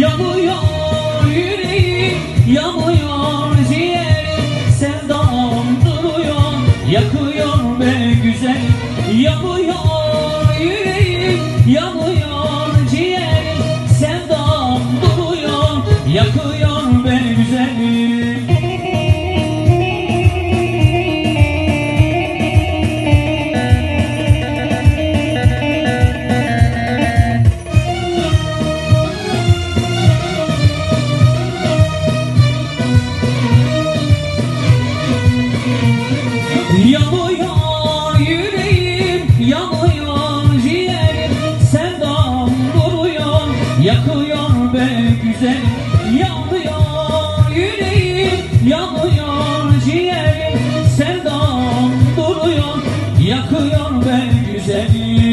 Yanıyor yüreğim, yanıyor ciğerim. Sevdam duruyor, yakıyor be güzel Yanıyor yüreğim, yanıyor ciğerim. Sevdam duruyor, yakıyor be güzelim Yakıyor be güzel Yanıyor yüreğim Yanıyor ciğerim Sevdam duruyor. Yakıyor be güzelim